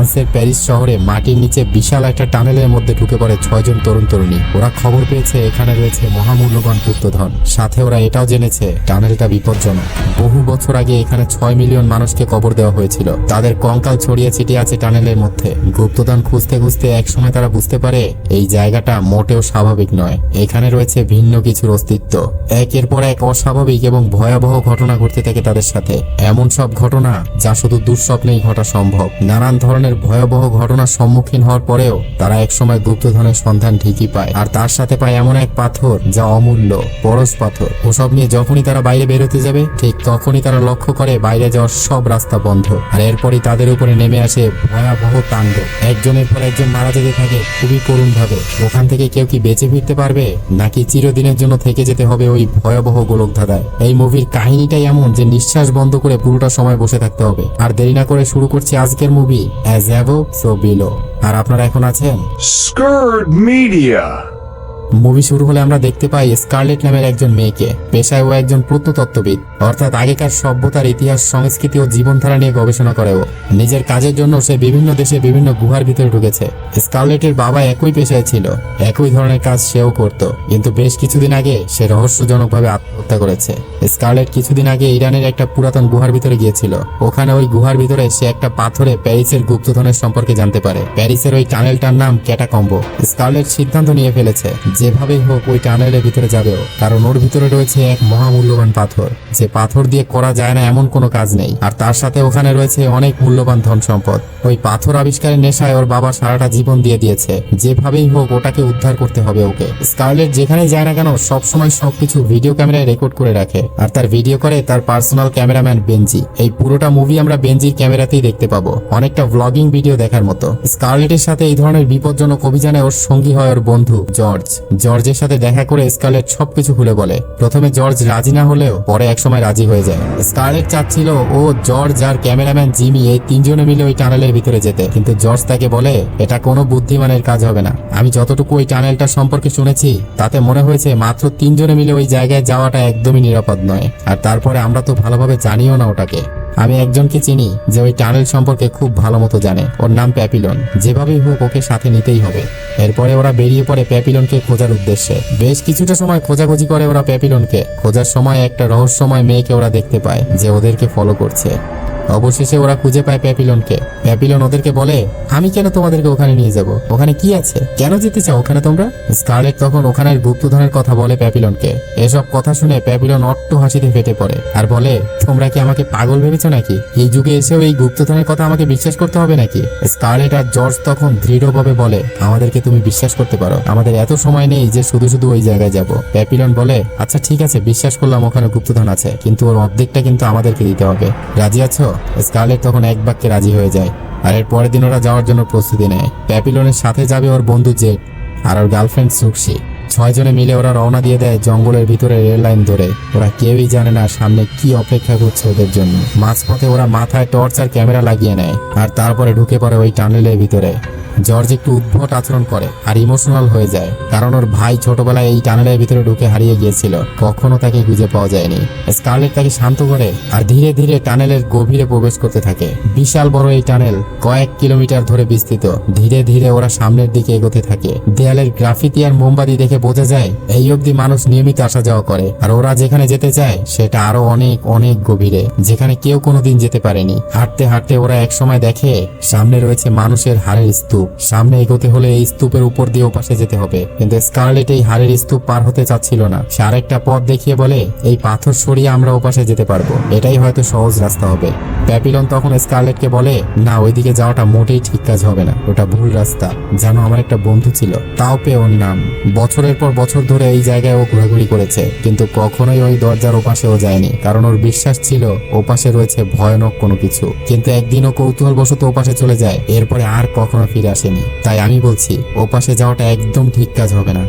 ফ্রান্সের প্যারিস শহরে মাটির নিচে বিশাল একটা টানেলের মধ্যে ঢুকে পড়ে ছয়জন তরুণ তরুণী। ওরা খবর পেয়েছে, এখানে রয়েছে মহামূল্যবান গুপ্তধন। সাথে ওরা এটাও জেনেছে, টানেলটা বিপজ্জনক। বহু বছর আগে এখানে ছয় মিলিয়ন মানুষকে কবর দেওয়া হয়েছিল। তাদের কঙ্কাল ছড়িয়ে ছিটিয়ে আছে টানেলের মধ্যে। গুপ্তধন খুঁজতে খুঁজতে একসময় তারা বুঝতে পারে, এই জায়গাটা মোটেও স্বাভাবিক নয়। এখানে রয়েছে ভিন্ন কিছুর অস্তিত্ব। একের পর এক অস্বাভাবিক এবং ভয়াবহ ঘটনা ঘটতে থাকে তাদের সাথে। এমন সব ঘটনা যা শুধু দুঃস্বপ্নেই ঘটা সম্ভব। নানান ধরনের ভয়াবহ ঘটনার সম্মুখীন হওয়ার পরেও তারা একসময় গুপ্তধনের সন্ধান ঠিকই পায়। আর তার সাথে পায় এমন এক পাথর যা অমূল্য, পরশ পাথর। ওসব নিয়ে যখনই তারা বাইরে বেরোতে যাবে, ঠিক তখনই তারা লক্ষ্য করে বাইরে যাওয়ার সব রাস্তা বন্ধ। আর এরপরই তাদের উপরে নেমে আসে ভয়াবহ তাণ্ড। একজনের পর একজন মারা যেতে থাকে খুবই করুণ ভাবে ওখান থেকে কেউ কি বেঁচে ফিরতে পারবে, নাকি চিরদিনের জন্য থেকে যেতে হবে ওই ভয়াবহ গোলক ধাঁধায় এই মুভির কাহিনীটাই এমন যে নিঃশ্বাস বন্ধ করে পুরোটা সময় বসে থাকতে হবে। আর দেরি না করে শুরু করছি আজকের মুভি অ্যাভো সো বিলো আর আপনারা এখন আছেন স্কার্ড Media. মুভি শুরু হলে আমরা দেখতে পাই স্কারলেট নামের একজন মেয়েকে, পেশায় ও একজন প্রত্নতত্ত্ববিদ। অর্থাৎ আগেকার সভ্যতার ইতিহাস, সংস্কৃতি ও জীবনধারা নিয়ে গবেষণা করে ও। নিজের কাজের জন্য সে বিভিন্ন দেশে বিভিন্ন গুহার ভিতরে ঢুকেছে। স্কারলেটের বাবা একই পেশায় ছিল। একই ধরনের কাজ সেও করত। কিন্তু বেশ কিছুদিন আগে সে রহস্যজনকভাবে আত্মহত্যা করেছে। স্কারলেট কিছুদিন আগে ইরানের একটা পুরাতন গুহার ভিতরে গিয়েছিল। ওখানে ওই গুহার ভিতরে সে একটা পাথরে প্যারিসের গুপ্তধনের সম্পর্কে জানতে পারে। প্যারিসের ওই টানেলটার নাম ক্যাটাকম্বো। স্কারলেট সিদ্ধান্ত নিয়ে ফেলেছে যেভাবেই হোক ওই টানেলের ভিতরে যাবে কারণ ওর ভিতরে রয়েছে এক মহামূল্যবান পাথর। যে পাথর দিয়ে করা যায় না এমন কোনো কাজ নেই। আর তার সাথে ওখানে রয়েছে অনেক মূল্যবান ধন সম্পদ ওই পাথর আবিষ্কারের নেশায় ওর বাবা সারাটা জীবন দিয়ে দিয়েছে। যেভাবেই হোক ওটাকে উদ্ধার করতে হবে ওকে। স্কারলেট যেখানে যায় না কেন, সবসময় সবকিছু ভিডিও ক্যামেরায় রেকর্ড করে রাখে। আর তার ভিডিও করে তার পার্সোনাল ক্যামেরাম্যান বেঞ্জি এই পুরোটা মুভি আমরা বেঞ্জির ক্যামেরাতেই দেখতে পাবো। অনেকটা ব্লগিং ভিডিও দেখার মতো। স্কারলেটের সাথে এই ধরনের বিপজ্জনক অভিযানে ওর সঙ্গী হয় ওর বন্ধু জর্জ। জর্জের সাথে দেখা করে স্কারলেট সবকিছু খুলে বলে। প্রথমে জর্জ রাজি না হলেও পরে একসময় রাজি হয়ে যায়। স্কারলেট চাচ্ছিল, ও, জর্জ আর ক্যামেরাম্যান জিমি, এই তিনজনে মিলে ওই টানেলের ভিতরে যেতে। কিন্তু জর্জ তাকে বলে, এটা কোনো বুদ্ধিমানের কাজ হবে না। আমি যতটুকু ওই টানেলটা সম্পর্কে শুনেছি, তাতে মনে হয়েছে মাত্র তিনজনে মিলে ওই জায়গায় যাওয়াটা একদমই নিরাপদ নয়। আর তারপরে আমরা তো ভালোভাবে জানিও না ওটাকে। আমি একজনকে চিনি, যে ওই টানেল সম্পর্কে খুব ভালো মতো জানে। ওর নাম প্যাপিলন। যেভাবেই হোক ওকে সাথে নিতেই হবে। এরপরে ওরা বেরিয়ে পড়ে প্যাপিলনকে খোঁজার উদ্দেশ্যে। বেশ কিছুটা সময় খোঁজাখুঁজি করে ওরা প্যাপিলনকে। খোঁজার সময় একটা রহস্যময় মেয়েকে ওরা দেখতে পায়, যে ওদেরকে ফলো করছে। অবশেষে ওরা খুঁজে পায় প্যাপিলনকে। প্যাপিলন ওদেরকে বলে, আমি কেন তোমাদেরকে ওখানে নিয়ে যাব? ওখানে কি আছে? কেন যেতে চাও ওখানে তোমরা? স্কারলেট তখন ওখানের গুপ্তধনের কথা বলে প্যাপিলনকে। এসব কথা শুনে প্যাপিলন অট্ট হাসিতে ফেটে পড়ে আর বলে, তোমরা কি আমাকে পাগল ভেবেছো নাকি? এই যুগে এসেও এই গুপ্তধনের কথা আমাকে বিশ্বাস করতে হবে নাকি? স্কারলেট আর জর্জ তখন দৃঢ়ভাবে বলে, আমাদেরকে তুমি বিশ্বাস করতে পারো। আমাদের এত সময় নেই যে শুধু শুধু ওই জায়গায় যাব। প্যাপিলন বলে আচ্ছা ঠিক আছে, বিশ্বাস করলাম ওখানে গুপ্তধন আছে, কিন্তু ওর অর্ধেকটা কিন্তু আমাদেরকে দিতে হবে। রাজি আছো? স্কারলেট তখন এক বাক্যে রাজি হয়ে যায়। আর এর পরের দিন ওরা যাওয়ার জন্য প্রস্তুতি নেয়। প্যাপিলনের সাথে যাবে ওর বন্ধু জেট আর ওর গার্লফ্রেন্ড সুকসি ছয়জনে মিলে ওরা রওনা দিয়ে দেয় জঙ্গলের ভিতরে রেল লাইন ধরে। ওরা কেউই জানে না সামনে কি অপেক্ষা করছে ওদের জন্য। মাঝপথে ওরা মাথায় টর্চ আর ক্যামেরা লাগিয়ে নেয়। আর তারপরে ঢুকে পড়ে ওই টানেলের ভিতরে। জর্জ একটু উদ্ভট আচরণ করে আর ইমোশনাল হয়ে যায়। কারণ ওর ভাই ছোটবেলায় এই টানেলের ভিতরে ঢুকে হারিয়ে গিয়েছিল। কখনো তাকে খুঁজে পাওয়া যায়নি। স্কারলেট তাকে শান্ত করে আর ধীরে ধীরে টানেলের গভীরে প্রবেশ করতে থাকে। বিশাল বড় এই টানেল কয়েক কিলোমিটার ধরে বিস্তৃত। ধীরে ধীরে ওরা সামনের দিকে এগোতে থাকে। দেয়ালের গ্রাফিতি আর মোমবাতি দেখে বোঝা যায়, এই অবধি মানুষ নিয়মিত আসা যাওয়া করে। আর ওরা যেখানে যেতে চায়, সেটা আরও অনেক অনেক গভীরে, যেখানে কেউ কোনোদিন যেতে পারেনি। হাঁটতে হাঁটতে ওরা এক সময় দেখে, সামনে রয়েছে মানুষের হাড়ের স্তূপ। সামনে এগোতে হলে এই স্তূপের উপর দিয়ে ওপাশে যেতে হবে। কিন্তু স্কারলেট এই হাড়ের স্তূপ পার হতে চাচ্ছিল না। সে আরেকটা পথ দেখিয়ে বলে, এই পাথর সরিয়ে আমরা ওপাশে যেতে পারব। এটাই হয়তো সহজ রাস্তা হবে। প্যাপিলন তখন স্কারলেটকে বলে, না, ওইদিকে যাওয়াটা মোটেই ঠিক কাজ হবে না। ওটা ভুল রাস্তা। জানো, আমার একটা বন্ধু ছিল। তাও পে ওর নাম। বছরের পর বছর ধরে এই জায়গায় ও ঘোরাঘুরি করেছে। কিন্তু কখনোই ওই দরজার ওপাশে ও যায়নি। কারণ ওর বিশ্বাস ছিল, ওপাশে রয়েছে ভয়ানক কোনো কিছু। কিন্তু একদিন ও কৌতূহল বশত ওপাশে চলে যায়। এরপরে আর কখনো ফিরে আসেনি। তাই আমি বলছি ওপাশে যাওয়াটা একদম ঠিক কাজ হবে না।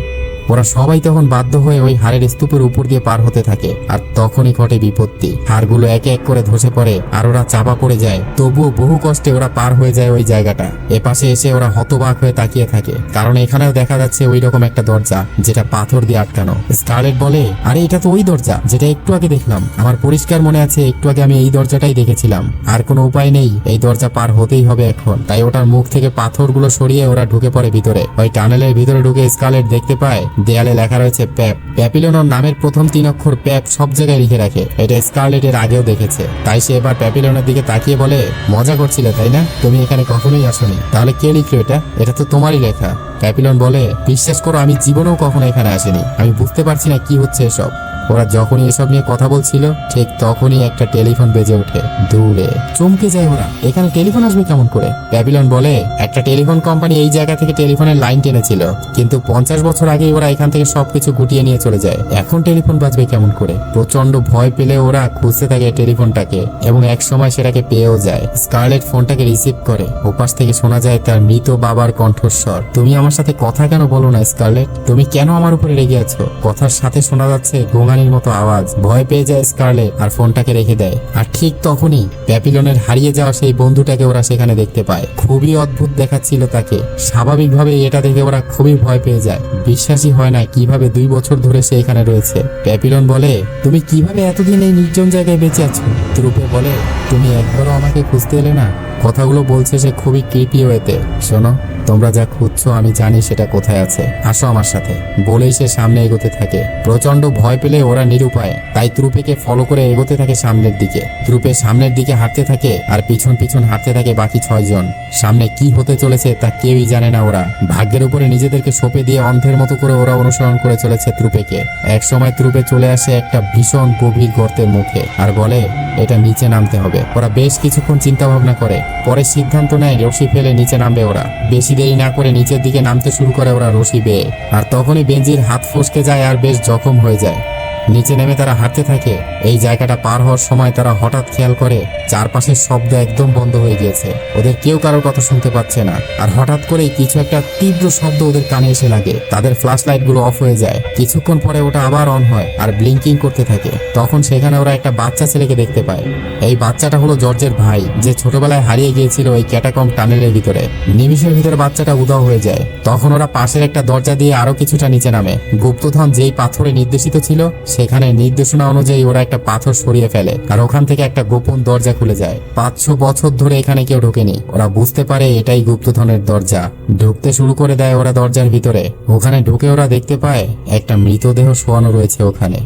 ওরা সবাই তখন বাধ্য হয়ে ওই হাড়ের স্তূপের উপর দিয়ে পার হতে থাকে, আর তখনই ঘটে বিপত্তি। হাড়গুলো একে এক করে ধসে পড়ে, আর ওরা চাপা পড়ে যায়। তবুও বহু কষ্টে ওরা পার হয়ে যায় ওই জায়গাটা। এপাশে এসে ওরা হতবাক হয়ে তাকিয়ে থাকে, কারণ এখানেও দেখা যাচ্ছে ওই রকম একটা দরজা, যেটা পাথর দিয়ে আটকানো। স্কারলেট বলে, আরে, এটা তো ওই দরজা, যেটা একটু আগে দেখলাম। আমার পরিষ্কার মনে আছে, একটু আগে আমি এই দরজাটাই দেখেছিলাম। আর কোনো উপায় নেই, এই দরজা পার হতেই হবে এখন। তাই ওটার মুখ থেকে পাথরগুলো সরিয়ে ওরা ঢুকে পড়ে ভিতরে। ওই টানেলের ভিতরে ঢুকে স্কারলেট দেখতে পায় দেয়ালে লেখা রয়েছে প্যাপ। প্যাপিলনের নামের প্রথম তিন অক্ষর প্যাপ সব জায়গায় লিখে রাখে। এটা স্কারলেটের আগেও দেখেছে। তাই সে এবার প্যাপিলনের দিকে তাকিয়ে বলে, মজা করছিলে, তাই না? তুমি এখানে কখনোই আসোনি। তাহলে কে লিখলো এটা? এটা তো তোমারই লেখা। প্যাপিলন বলে, বিশ্বাস করো, আমি জীবনেও কখনো এখানে আসিনি। আমি বুঝতে পারছি না কি হচ্ছে এসব। ওরা যখনই এসব নিয়ে কথা বলছিল, ঠিক তখনই একটা টেলিফোন বেজে ওঠে দূরে। চমকে যায় ওরা। এখানে টেলিফোন আসবে কেমন করে? প্যাপিলন বলে, একটা টেলিফোন কোম্পানি এই জায়গা থেকে টেলিফোনের লাইন টেনেছিল। কিন্তু পঞ্চাশ বছর আগে ওরা এখান থেকে সবকিছু গুটিয়ে নিয়ে চলে যায়। এখন টেলিফোন বাজবে কেমন করে? প্রচণ্ড ভয় পেলে ওরা খুঁজতে থাকে টেলিফোনটাকে এবং এক সময় সেটাকে পেয়েও যায়। স্কারলেট ফোনটাকে রিসিভ করে। ওপাশ থেকে শোনা যায় তার মৃত বাবার কণ্ঠস্বর। তুমি আমার সাথে কথা কেন বলো না, স্কারলেট? তুমি কেন আমার উপরে রেগে আছো? কথার সাথে শোনা যাচ্ছে গোঙানির মতো আওয়াজ। ভয় পেয়ে যায় স্কারলেট আর ফোনটাকে রেখে দেয়। আর ঠিক তখনই প্যাপিলনের হারিয়ে যাওয়া সেই বন্ধুটাকে ওরা সেখানে দেখতে পায়। খুবই অদ্ভুত দেখাচ্ছিল তাকে। স্বাভাবিকভাবে এটা দেখে ওরা খুবই ভয় পেয়ে যায়। বিশ্বাসই হয় না কীভাবে দুই বছর ধরে সে এখানে রয়েছে? প্যাপিলন বলে, তুমি কীভাবে এতদিন এই নির্জন জায়গায় বেঁচে আছো? ত্রুপে বলে, তুমি একবারও আমাকে খুঁজতে এলে না? কথাগুলো বলছে সে খুবই কৃপি হয়েতে শোনো তোমরা যা খুঁজছো, আমি জানি সেটা কোথায় আছে। আসো আমার সাথে। বলেই সে সামনে এগোতে থাকে। প্রচণ্ড ভয় পেলে ওরা নিরুপায়। তাই ত্রুপেকে ফলো করে এগোতে থাকে সামনের দিকে। ত্রুপে সামনের দিকে হাঁটতে থাকে আর পিছন পিছন হাঁটতে থাকে বাকি ছয়জন সামনে কি হতে চলেছে তা কেউই জানে না ওরা। ভাগ্যের উপরে নিজেদেরকে সঁপে দিয়ে অন্ধের মতো করে ওরা অনুসরণ করে চলেছে ত্রুপেকে। এক সময় ত্রুপে চলে আসে একটা ভীষণ গভীর গর্তের মুখে আর বলে, এটা নিচে নামতে হবে। ওরা বেশ কিছুক্ষণ চিন্তা ভাবনা করে। পরে সিদ্ধান্ত নেয় রশি ফেলে নিচে নামবে ওরা। বেশি দেরি না করে নিচের দিকে নামতে শুরু করে ওরা রশি বেয়ে। আর তখনই বেঞ্জির হাত ফসকে যায় আর বেশ জখম হয়ে যায়। নিচে নেমে তারা হাঁটতে থাকে। এই জায়গাটা পার হওয়ার সময় তারা হঠাৎ খেয়াল করে চারপাশের শব্দ একদম বন্ধ হয়ে গিয়েছে। ওদের কেউ কারোর কথা শুনতে পাচ্ছে না। আর হঠাৎ করেই কিছু একটা তীব্র শব্দ ওদের কানে এসে লাগে। তাদের ফ্ল্যাশ লাইটগুলো অফ হয়ে যায়। কিছুক্ষণ পরে ওটা আবার অন হয় আর ব্লিঙ্কিং করতে থাকে। তখন সেখানে ওরা একটা বাচ্চা ছেলেকে দেখতে পায়। এই বাচ্চাটা হলো জর্জের ভাই, যে ছোটবেলায় হারিয়ে গিয়েছিল ওই ক্যাটাকম টানেলের ভিতরে। নিমিষের ভিতরে বাচ্চাটা উদাও হয়ে যায়। তখন ওরা পাশের একটা দরজা দিয়ে আরও কিছুটা নিচে নামে। গুপ্তধন যেই পাথরে নির্দেশিত ছিল সেখানে নির্দেশনা অনুযায়ী ওরা একটা পাথর সরিয়ে ফেলে, আর ওখান থেকে একটা গোপন দরজা খুলে যায়। পাঁচশো বছর ধরে এখানে কেউ ঢোকেনি। ওরা বুঝতে পারে এটাই গুপ্তধনের দরজা। ঢুকতে শুরু করে দেয় ওরা দরজার ভিতরে। ওখানে ঢুকে ওরা দেখতে পায় একটা মৃতদেহ শোয়ানো রয়েছে ওখানে।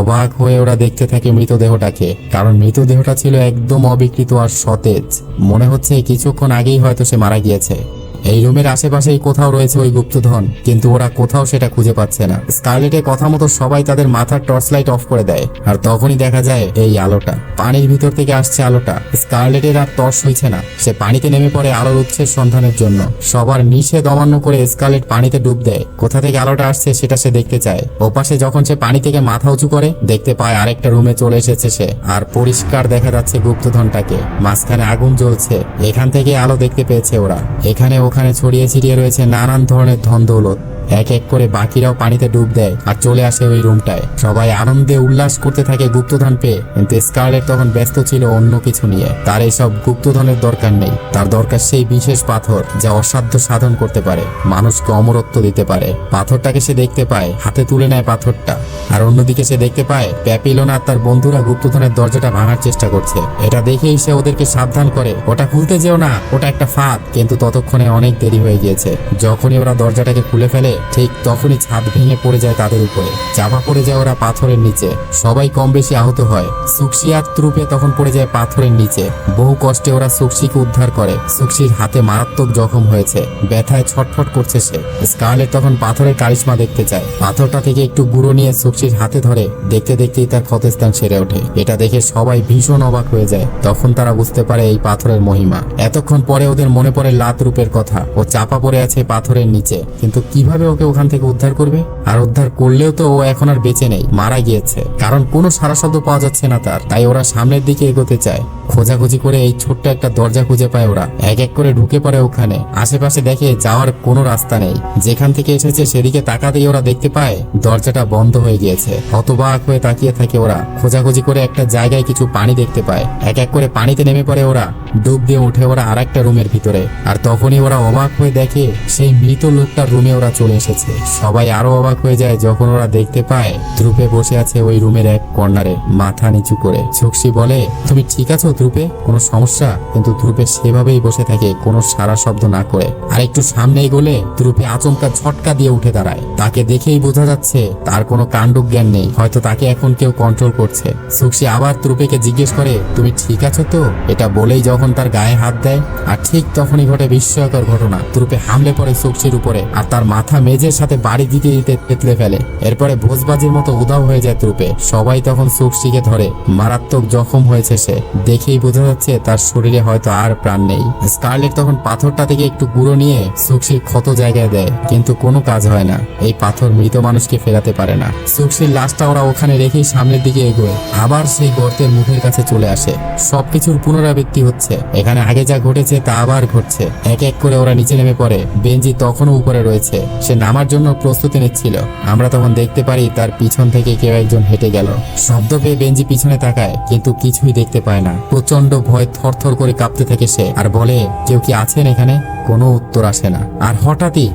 অবাক হয়ে ওরা দেখতে থাকে মৃতদেহটাকে, কারণ মৃতদেহটা ছিল একদম অবিকৃত আর সতেজ। মনে হচ্ছে কিছুক্ষণ আগেই হয়তো সে মারা গিয়েছে। এই রুমের আশেপাশেই কোথাও রয়েছে ওই গুপ্তধন, কিন্তু ওরা কোথাও সেটা খুঁজে পাচ্ছে না। স্কারলেটের কথা মতো সবাই তাদের মাথার টর্চ লাইট অফ করে দেয়, আর তখনই দেখা যায় এই আলোটা। পানির ভিতর থেকে আসছে আলোটা। স্কারলেটের আর টর্চ হইছে না। সে পানিতে নেমে পড়ে আলোর উৎসের সন্ধানের জন্য। সবার নিষেধ অমান্য করে স্কারলেট পানিতে ডুব দেয়। কোথা থেকে আলোটা আসছে সেটা সে দেখতে চায়। ওপাশে যখন সে পানি থেকে মাথা উঁচু করে, দেখতে পায় আরেকটা রুমে চলে এসেছে সে। আর পরিষ্কার দেখা যাচ্ছে গুপ্তধনটাকে। মাঝখানে আগুন জ্বলছে। এখান থেকে আলো দেখতে পেয়েছে ওরা। এখানে ওখানে ছড়িয়ে ছিটিয়ে রয়েছে নানান ধরনের ধন দৌলত এক এক করে বাকিরাও পানিতে ডুব দেয় আর চলে আসে ওই রুমটায়। সবাই আনন্দে উল্লাস করতে থাকে গুপ্তধন পেয়ে, কিন্তু স্কারলেট তখন ব্যস্ত ছিল অন্য কিছু নিয়ে। তার এইসব গুপ্তধনের দরকার নেই। তার দরকার সেই বিশেষ পাথর যা অসাধ্য সাধন করতে পারে, মানুষকে অমরত্ব দিতে পারে। পাথরটাকে সে দেখতে পায়, হাতে তুলে নেয় পাথরটা। আর অন্যদিকে সে দেখতে পায়, প্যাপিলোনা আর তার বন্ধুরা গুপ্তধনের দরজাটা ভাঙার চেষ্টা করছে। এটা দেখেই সে ওদেরকে সাবধান করে, ওটা খুলতে যেও না, ওটা একটা ফাঁদ। কিন্তু ততক্ষণে অনেক দেরি হয়ে গিয়েছে। যখনই ওরা দরজাটাকে খুলে ফেলে ঠিক তখনই ছাদ ভেঙে পড়ে যায় তাদের উপরে। চাপা পড়ে যায় ওরা পাথরের নিচে। সবাই কম বেশি আহত হয়। সুকসি আর ত্রুপে তখন পড়ে যায় পাথরের নিচে। বহু কষ্টে ওরা সুকসিকে উদ্ধার করে। সুকসির হাতে মারাত্মক জখম হয়েছে। ব্যথায় ছটফট করছে সে। স্কারলেট তখন পাথরের কারিশমা দেখতে চায়। পাথরটা থেকে একটু গুঁড়ো নিয়ে সুকসির হাতে ধরে। দেখতে দেখতেই তার ক্ষতস্থান সেরে ওঠে। এটা দেখে সবাই ভীষণ অবাক হয়ে যায়। তখন তারা বুঝতে পারে এই পাথরের মহিমা। এতক্ষণ পরে ওদের মনে পড়ে লাত রূপের কথা। ও চাপা পড়ে আছে পাথরের নিচে। কিন্তু কীভাবে কীভাবে ওকে ওখান থেকে উদ্ধার করবে? আর উদ্ধার করলেও তো ও এখন আর বেঁচে নেই, মারা গিয়েছে। কারণ কোনো সারা শব্দ পাওয়া যাচ্ছে না তার, তাই ওরা সামনের দিকে এগোতে চায়। খোঁজাখুঁজি করে এই ছোট্ট একটা দরজা খুঁজে পায় ওরা। এক এক করে ঢুকে পড়ে ওখানে। আশেপাশে দেখে যাওয়ার কোনো রাস্তা নেই। যেখান থেকে এসেছে সেদিকে তাকাতেই ওরা দেখতে পায়, দরজাটা বন্ধ হয়ে গিয়েছে। হতবাক হয়ে তাকিয়ে থাকে ওরা। খোঁজাখুঁজি করে একটা জায়গায় কিছু পানি দেখতে পায়। এক এক করে পানিতে নেমে পড়ে ওরা। ডুব দিয়ে উঠে ওরা আর একটা রুমের ভিতরে। আর তখনই ওরা অবাক হয়ে দেখে সেই মৃত লোকটার রুমে ওরা চলে এসেছে। সবাই আরও অবাক হয়ে যায় যখন ওরা দেখতে পায় ধ্রুপে বসে আছে ওই রুমের এক কর্নারে, মাথা নিচু করে। চোখসি বলে, তুমি ঠিক আছো ধ্রুপে কোনো সমস্যা? কিন্তু ধ্রুপে সেভাবেই বসে থাকে, কোনো সারা শব্দ না করে। আর একটু সামনে এগোলে ধ্রুপে আচমকা ঝটকা দিয়ে উঠে দাঁড়ায়। তাকে দেখেই বোঝা যাচ্ছে তার কোনো কাণ্ড জ্ঞান নেই। হয়তো তাকে এখন কেউ কন্ট্রোল করছে। সুক্সি আবার ধ্রুপেকে জিজ্ঞেস করে, তুমি ঠিক আছো তো? এটা বলেই যখন তার গায়ে হাত দেয়, আর ঠিক তখনই ঘটে বিস্ময়কর ঘটনা। ধ্রুপে হামলে পড়ে সুক্সির উপরে, আর তার মাথা মেজের সাথে বাড়ি দিতে দিতে তেতলে ফেলে। এরপরে ভোজবাজির মতো উদাও হয়ে যায় ধ্রুপে সবাই তখন সুক্সিকে ধরে। মারাত্মক জখম হয়েছে সে। দেখেই বোঝা যাচ্ছে তার শরীরে হয়তো আর প্রাণ নেই। স্কারলেট তখন পাথরটা থেকে একটু গুঁড়ো নিয়ে সুক্সির ক্ষত জায়গায় দেয়, কিন্তু কোনো কাজ হয় না। এই পাথর মৃত মানুষকে ফেরাতে পারে না। সুক্সির লাশটা ওরা ওখানে রেখেই সামনের দিকে এগোয়। আবার সেই গর্তের মুখের কাছে চলে আসে। সবকিছুর পুনরাবৃত্তি হচ্ছে। এখানে আগে যা ঘটেছে তা আবার ঘটছে। এক এক করে ওরা নিচে নেমে পড়ে। বেঞ্জি তখনও উপরে রয়েছে। সে নামার জন্য প্রস্তুতি নিচ্ছিল। আমরা তখন দেখতে পারি তার পিছন থেকে কেউ একজন হেঁটে গেল। শব্দ পেয়ে বেঞ্জি পিছনে তাকায়, কিন্তু কিছুই দেখতে পায় না। প্রচণ্ড ভয় থরথর করে কাঁপতে থাকে সে। আর বলে, কেউ কি আছেন এখানে? কোনো উত্তর আসে না। আর হঠাৎই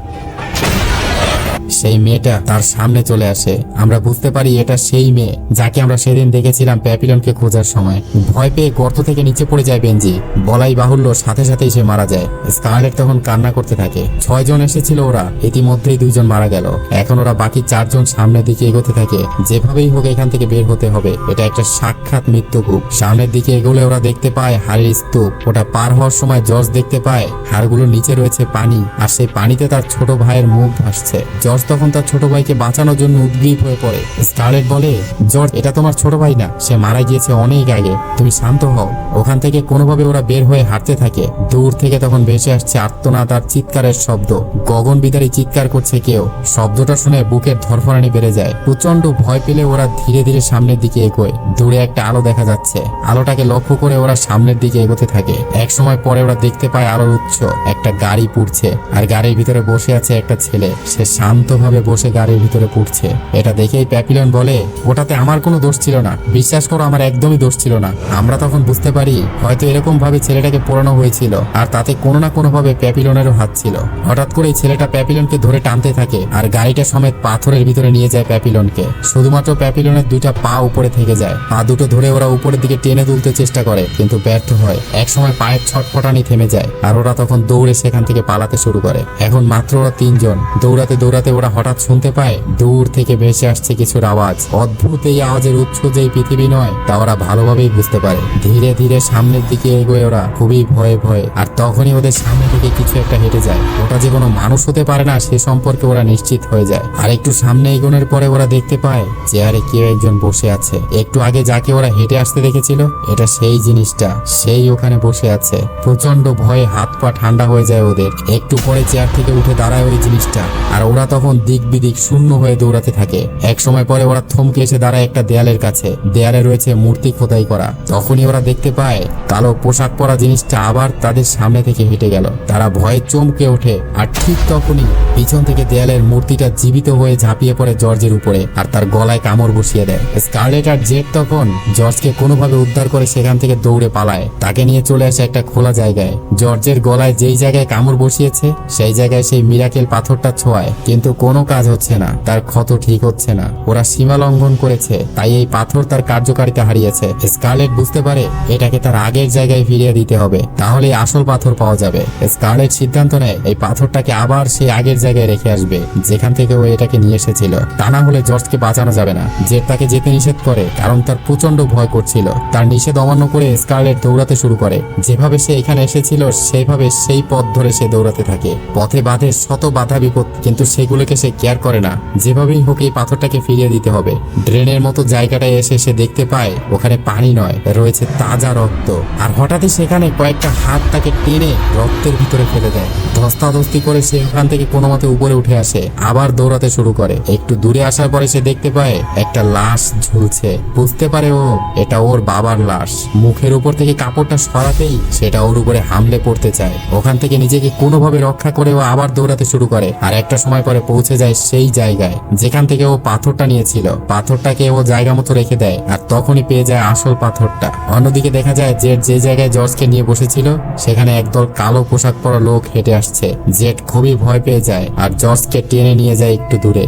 সেই মেয়েটা তার সামনে চলে আসে। আমরা বুঝতে পারি এটা সেই মেয়ে, যাকে আমরা সেদিন দেখেছিলাম প্যাপিলনকে খোঁজার সময়। ভয় পেয়ে গর্ত থেকে নিচে পড়ে যায় বেঞ্জি বলাই বাহুল্য, সাথে সাথেই সে মারা যায়। স্কারলেট তখন কান্না করতে থাকে। ছয়জন এসেছিল ওরা, ইতিমধ্যেই দুইজন মারা গেল। এখন ওরা বাকি চারজন সামনের দিকে এগোতে থাকে। যেভাবেই হোক এখান থেকে বের হতে হবে। এটা একটা সাক্ষাৎ মৃত্যু মৃত্যুকূপ সামনের দিকে এগোলে ওরা দেখতে পায় হাড়ের স্তূপ। ওটা পার হওয়ার সময় জর্জ দেখতে পায় হাড়গুলোর নিচে রয়েছে পানি, আর সেই পানিতে তার ছোট ভাইয়ের মুখ ভাসছে। জর্জ তখন তার ছোট ভাইকে বাঁচানোর জন্য উদ্গ্রীব হয়ে পড়ে। স্কারলেট বলে, জর্জ, এটা তোমার ছোট ভাই না, সে মারা গিয়েছে অনেক আগে। তুমি শান্ত হও। ওখান থেকে কোনোভাবে ওরা বের হয়ে হাঁটতে থাকে। দূর থেকে তখন ভেসে আসছে আর্তনাদ আর চিৎকারের শব্দ। গগন বিদারী চিৎকার করছে কেউ। শব্দটা শুনে বুকের ধরফরানি বেড়ে যায়। প্রচণ্ড ভয় পেলে ওরা ধীরে ধীরে সামনের দিকে এগোয়। দূরে একটা আলো দেখা যাচ্ছে। আলোটাকে লক্ষ্য করে ওরা সামনের দিকে এগোতে থাকে। এক সময় পরে ওরা দেখতে পায় আলোর উৎস। একটা গাড়ি পুড়ছে। আর গাড়ির ভিতরে বসে আছে একটা ছেলে। সে শান্তভাবে বসে গাড়ির ভিতরে পুড়ছে। এটা দেখেই প্যাপিলন বলে, ওটাতে আমার কোনো দোষ ছিল না। বিশ্বাস করো, আমার একদমই দোষ ছিল না। আমরা তখন বুঝতে পারি, হয়তো এরকম ভাবে ছেলেটাকে পোড়ানো হয়েছিল, আর তাতে কোনো না কোনো ভাবে প্যাপিলনেরও হাত ছিল। হঠাৎ করে ছেলেটা প্যাপিলনকে ধরে টানতে থাকে, আর গাড়িটা সমেত পাথরের ভিতরে নিয়ে যায় প্যাপিলনকে। শুধুমাত্র প্যাপিলনের দুইটা পা উপরে থেকে যায়। পা দুটো ধরে ওরা উপরের দিকে টেনে তুলতে চেষ্টা করে, কিন্তু ব্যর্থ হয়। এক সময় পায়ের ছটফটানি থেমে যায়, আর ওরা তখন দৌড়ে সেখান থেকে পালাতে শুরু করে। এখন মাত্র ওরা তিনজন। দৌড়াতে দৌড়াতে ওরা হঠাৎ শুনতে পায়, দূর থেকে ভেসে আসছে কিছুর আওয়াজ। অদ্ভুত এই আওয়াজের উৎস যে পৃথিবী নয়, তা ওরা ভালোভাবেই বুঝতে পারে। ধীরে ধীরে সামনের দিকে এগোয় ওরা, খুবই ভয়ে ভয়ে। আর তখনই ওদের সামনে থেকে কিছু একটা হেঁটে যায়। ওটা যে কোনো মানুষ হতে পারে না, সে সম্পর্কে ওরা নিশ্চিত হয়ে যায়। আর একটু সামনে এগোনোর পরে ওরা দেখতে পায়, চেয়ারে কেউ একজন বসে আছে। একটু আগে যাকে ওরা হেঁটে আসতে দেখেছিল, এটা সেই জিনিসটা। সেই ওখানে বসে আছে। প্রচণ্ড ভয়ে হাত পা ঠান্ডা হয়ে যায় ওদের। একটু পরে চেয়ার থেকে উঠে দাঁড়ায় ওই জিনিসটা। আর ওরা তখন দিক বিদিক শূন্য হয়ে দৌড়াতে থাকে। এক সময় পরে ওরা থমকে এসে দাঁড়ায় একটা দেয়ালের কাছে। দেয়ালে রয়েছে মূর্তি খোদাই করা। তখনই ওরা দেখতে পায়, কালো পোশাক পরা জিনিসটা আবার তাদের সামনে থেকে হেঁটে গেল। তারা ভয়ে চমকে ওঠে, আর ঠিক তখনই পিছন থেকে দেয়ালের মূর্তিটা জীবিত হয়ে ঝাঁপিয়ে পড়ে জর্জের উপরে, আর তার গলায় কামড় বসিয়ে দেয়। স্কারলেট আর জেট তখন জর্জকে কোনোভাবে উদ্ধার করে সেখান থেকে দৌড়ে পালায়। তাকে নিয়ে চলে আসে একটা খোলা জায়গায়। জর্জের গলায় যেই জায়গায় কামড় বসিয়েছে, সেই জায়গায় সেই মিরাকেল পাথরটা ছোঁয়ায়। কিন্তু কোনো কাজ হচ্ছে না, তার ক্ষত ঠিক হচ্ছে না। ওরা সীমা লঙ্ঘন করেছে, তাই এই পাথর তার কার্যকারিতা হারিয়েছে। স্কারলেট বুঝতে পারে এটাকে তার আগের জায়গায় ফিরিয়ে দিতে হবে তাহলে আসল পাথর পাওয়া যাবে। স্কারলেট সিদ্ধান্ত নেয়, এই পাথরটাকে আবার সেই আগের জায়গায় রেখে আসবে, যেখান থেকে ও এটাকে নিয়ে এসেছিল। তা না হলে জর্জকে বাঁচানো যাবে না। যে তাকে যেতে নিষেধ করে, কারণ তার প্রচণ্ড ভয় করছিল। তার নিষেধ অমান্য করে স্কারলেট দৌড়াতে শুরু করে। যেভাবে সে এখানে এসেছিল সেইভাবে সেই পথ ধরে সে দৌড়াতে থাকে। পথে বাঁধে শত বাধা বিপদ, কিন্তু সেগুলো সেগুলোকে সে কেয়ার করে না। যেভাবেই হোক এই পাথরটাকে ফিরিয়ে দিতে হবে। ড্রেনের মতো জায়গাটায় এসে সে দেখতে পায়, ওখানে পানি নয়, রয়েছে তাজা রক্ত। আর হঠাৎই সেখানে কয়েকটা হাত তাকে টেনে রক্তের ভিতরে ফেলে দেয়। ধস্তাধস্তি করে সে ওখান থেকে কোনো মতে উপরে উঠে আসে, আবার দৌড়াতে শুরু করে। একটু দূরে আসার পরে সে দেখতে পায়, একটা লাশ ঝুলছে। বুঝতে পারে ও, এটা ওর বাবার লাশ। মুখের উপর থেকে কাপড়টা সরাতেই সেটা ওর উপরে হামলে পড়তে চায়। ওখান থেকে নিজেকে কোনোভাবে রক্ষা করে ও আবার দৌড়াতে শুরু করে। আর একটা সময় পরে পৌঁছে যায় সেই জায়গায়। যেখান থেকে ও পাথরটা নিয়েছিল। পাথরটাকে ও জায়গা মতো রেখে দেয় আর তখনই পেয়ে যায় আসল পাথরটা। অন্যদিকে দেখা যায় জেট যে জায়গায় জর্জকে নিয়ে বসেছিল, সেখানে একদল কালো পোশাক পরা লোক হেঁটে আসছে। জেট খুবই ভয় পেয়ে যায় আর জর্জকে টেনে নিয়ে যায় একটু দূরে।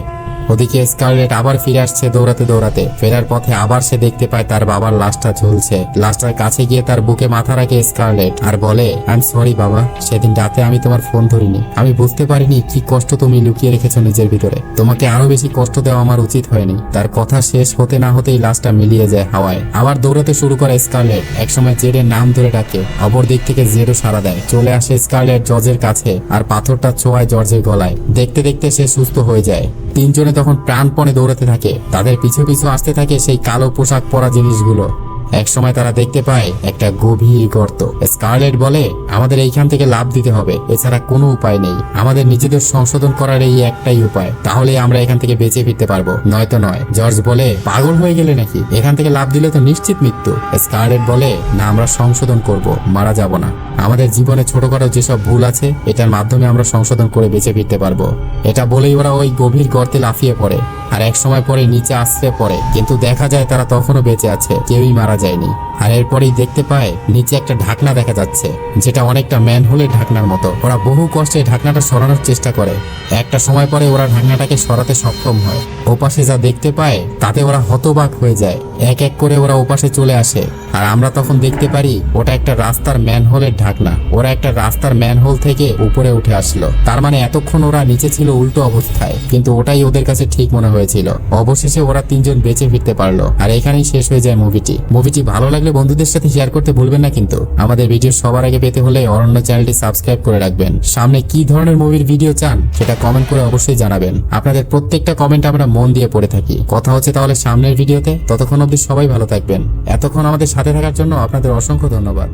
ওদিকে স্কারলেট আবার ফিরে আসছে দৌড়াতে দৌড়াতে। ফেরার পথে আবার সে দেখতে পায় তার বাবার লাশটা ঝুলছে। লাশটার কাছে গিয়ে তার বুকে মাথা রাখে স্কারলেট আর বলে আই সরি বাবা, সেদিন রাতে আমি তোমার ফোন ধরিনি। আমি বুঝতে পারিনি কি কষ্ট তুমি লুকিয়ে রেখেছো নিজের ভিতরে। তোমাকে আরও বেশি কষ্ট দেওয়া আমার উচিত হয়নি। তার কথা শেষ হতে না হতেই লাশটা মিলিয়ে যায় হাওয়ায়। আবার দৌড়াতে শুরু করে স্কারলেট। একসময় জেডের নাম ধরে ডাকে। অপর দিক থেকে জেডও সাড়া দেয়। চলে আসে স্কারলেট জর্জের কাছে আর পাথরটা ছোঁয়ায় জর্জের গলায়। দেখতে দেখতে সে সুস্থ হয়ে যায়। তিনজনে তখন প্রাণপণে দৌড়াতে থাকে, তাদের পিছু পিছু আসতে থাকে সেই কালো পোশাক পরা জিনিসগুলো। এক সময় তারা দেখতে পায় একটা গভীর গর্ত। স্কারলেট বলে, আমাদের এইখান থেকে লাভ দিতে হবে, এছাড়া কোনো উপায় নেই। আমাদের নিজেদের সংশোধন করার এই একটাই উপায়। তাহলে আমরা এখান থেকে বেঁচে ফিরতে পারব। নয়তো নয়। জর্জ বলে, পাগল হয়ে গেলে নাকি? এখান থেকে লাভ দিলে তো নিশ্চিত মৃত্যু। স্কারলেট বলে, না, আমরা সংশোধন করব, মারা যাব না। আমাদের জীবনে ছোটখাটো যেসব ভুল আছে, এটার মাধ্যমে আমরা সংশোধন করে বেঁচে ফিরতে পারব। এটা বলেই ওরা ওই গভীর গর্তে লাফিয়ে পড়ে আর এক সময় পরে নিচে আসতে পড়ে। কিন্তু দেখা যায় তারা তখনও বেঁচে আছে, কেউই মারা যায়নি। আর এরপরেই দেখতে পায়, নিচে একটা ঢাকনা দেখা যাচ্ছে, যেটা অনেকটা ম্যানহোলের ঢাকনার মতো। ওরা বহু কষ্টে ঢাকনাটা সরানোর চেষ্টা করে। একটা সময় পরে ওরা ঢাকনাটাকে সরাতে সক্ষম হয়। ওপাশে যা দেখতে পায়, তাতে ওরা হতবাক হয়ে যায়। এক এক করে ওরা ওপাশে চলে আসে। আর আমরা তখন দেখতে পারি, ওটা একটা রাস্তার ম্যানহোলের ঢাকনা। ওরা একটা রাস্তার ম্যানহোল থেকে উপরে উঠে আসলো। তার মানে এতক্ষণ ওরা নিচে ছিল উল্টো অবস্থায়, কিন্তু ওটাই ওদের কাছে ঠিক মনে হয়েছিল। অবশেষে ওরা তিনজন বেঁচে ফিরতে পারল। আর এখানেই শেষ হয়ে যায় মুভিটি। মুভিটি ভালো লাগলে বন্ধুদের সাথে শেয়ার করতে ভুলবেন না কিন্তু। আমাদের ভিডিও সবার আগে পেতে হলে অরণ্য চ্যানেলটি সাবস্ক্রাইব করে রাখবেন। সামনে কি ধরনের মুভির ভিডিও চান, সেটা কমেন্ট করে অবশ্যই জানাবেন। আপনাদের প্রত্যেকটা কমেন্ট আমরা মন দিয়ে পড়ে থাকি। কথা হচ্ছে তাহলে সামনের ভিডিওতে ততক্ষণ অব্দি সবাই ভালো থাকবেন। এতক্ষণ আমাদের সাথে থাকার জন্য আপনাদের অসংখ্য ধন্যবাদ।